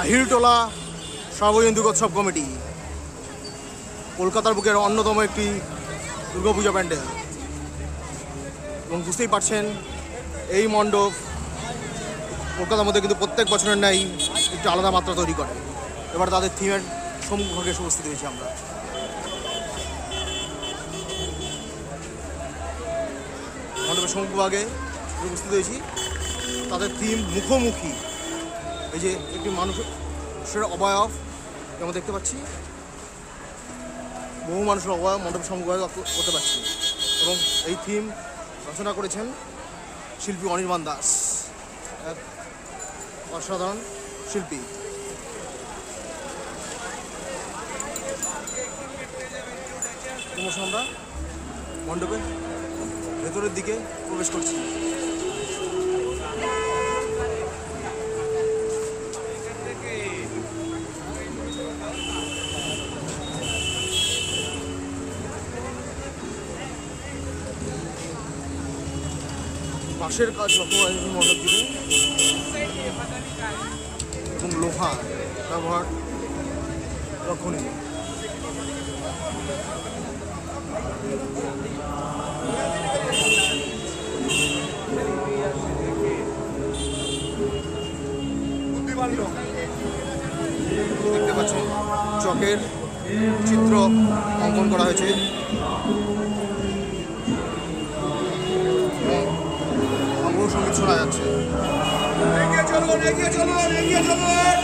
আহিরটোলা সর্বজনীন দুর্গোৎসব কমিটি। কলকাতার বুকের অন্যতম একটি দুর্গাপূজা প্যান্ডেল। এবং বুঝতেই পারছেন, এই মণ্ডপ কলকাতার মধ্যে কিন্তু প্রত্যেক বছরের ন্যায় একটু আলাদা মাত্রা তৈরি করে। এবার তাদের থিমের সম্মুখভাগে এসে উপস্থিত হয়েছি আমরা। মণ্ডপের সম্মুখভাগে উপস্থিত হয়েছি। তাদের থিম মুখোমুখি। এই যে একটি মানুষের অবয়ব যেমন দেখতে পাচ্ছি। বহু মানুষের অবয়ব মণ্ডপের সম্মুখভাগে করতে পারছি। এবং এই থিম রচনা করেছেন শিল্পী অনির্বাণ দাস। এক অসাধারণ শিল্পী। আমরা মণ্ডপের ভেতরের দিকে প্রবেশ করছি। বাঁশের কাজ লক্ষ্য করা যাচ্ছে মণ্ডপ জুড়ে এবং লোহা ব্যবহার লক্ষণীয় দেখতে পাচ্ছেন চকের চিত্র অঙ্কন করা হয়েছে। শোনা যাচ্ছে। এগিয়ে চলুন এগিয়ে চলুন চলুন।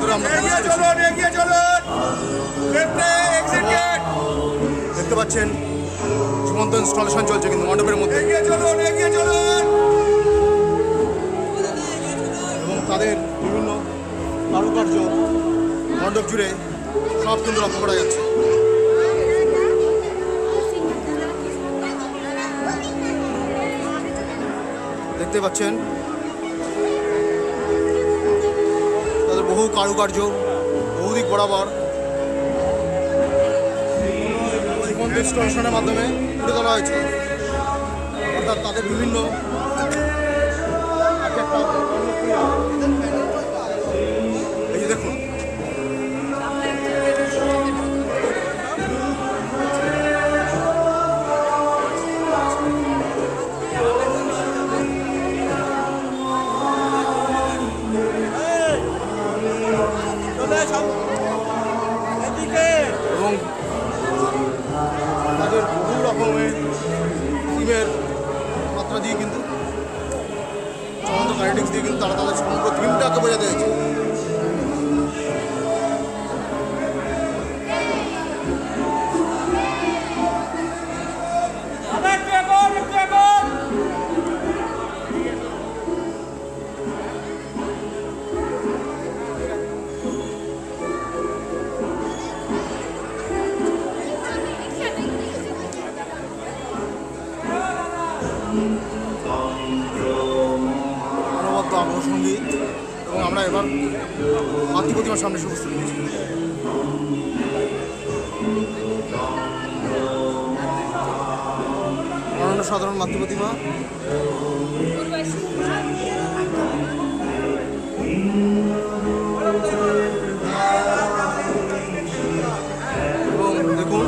চলুন চলুন। দেখতে পাচ্ছেন জীবন্ত ইনস্টলেশন চলছে কিন্তু মণ্ডপের মধ্যে। এগিয়ে চলুন এগিয়ে চলুন। এবং তাদের বিভিন্ন কারুকার্য মণ্ডপ জুড়ে সব কিন্তু লক্ষ্য করা যাচ্ছে। দেখতে পাচ্ছেন। তাদের বহু কারুকার্য, বহুদিক বরাবর। ইনস্টলেশনের মাধ্যমে তুলে ধরা হয়েছে। অর্থাৎ তাদের বিভিন্ন এবং তাদের বহু রকমের টিমের মাত্রা দিয়ে কিন্তু চমন্ত কাইনেটিক্স দিয়ে কিন্তু তারা তাদের সমগ্র থিমটাকে বোঝাতে হয়েছে। এবার মাতৃ প্রতিমার সামনে উপস্থিত হয়েছি। অনন্য সাধারণ মাতৃ প্রতিমা। এবং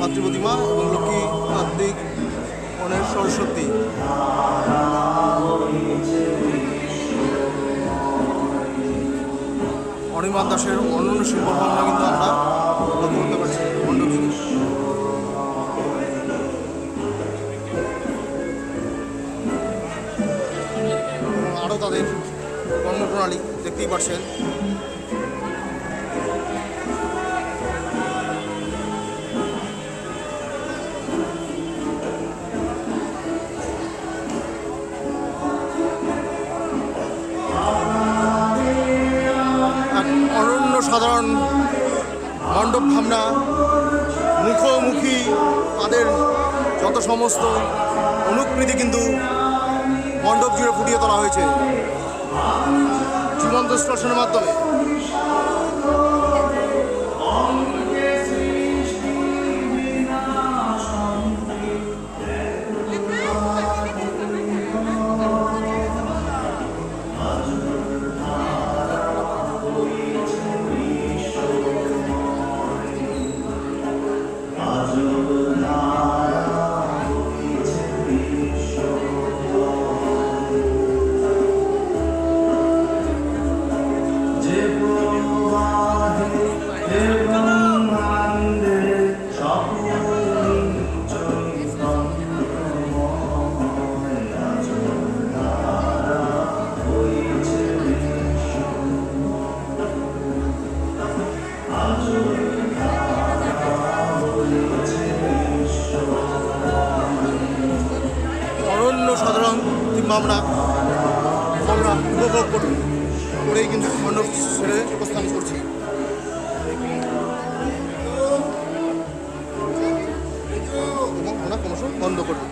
মাতৃ প্রতিমা এবং লক্ষ্মী কার্তিক গণেশ সরস্বতী। অনির্বাণ দাসের অন্যান্য শিল্পকর্মরা কিন্তু আমরা করতে পারছি। আরও তাদের কর্মপ্রণালী দেখতেই পারছেন। সাধারণ মণ্ডপ ভাবনা মুখোমুখি তাদের যত সমস্ত অনুকৃতি কিন্তু মণ্ডপ জুড়ে ফুটিয়ে তোলা হয়েছে। জীবন্ত স্টেশনের মাধ্যমে। আমরা আমরা উপভোগ করি। করেই কিন্তু মণ্ডপ ছেড়ে প্রস্থান করছি। এবং আমরা ক্রমশ বন্ধ করি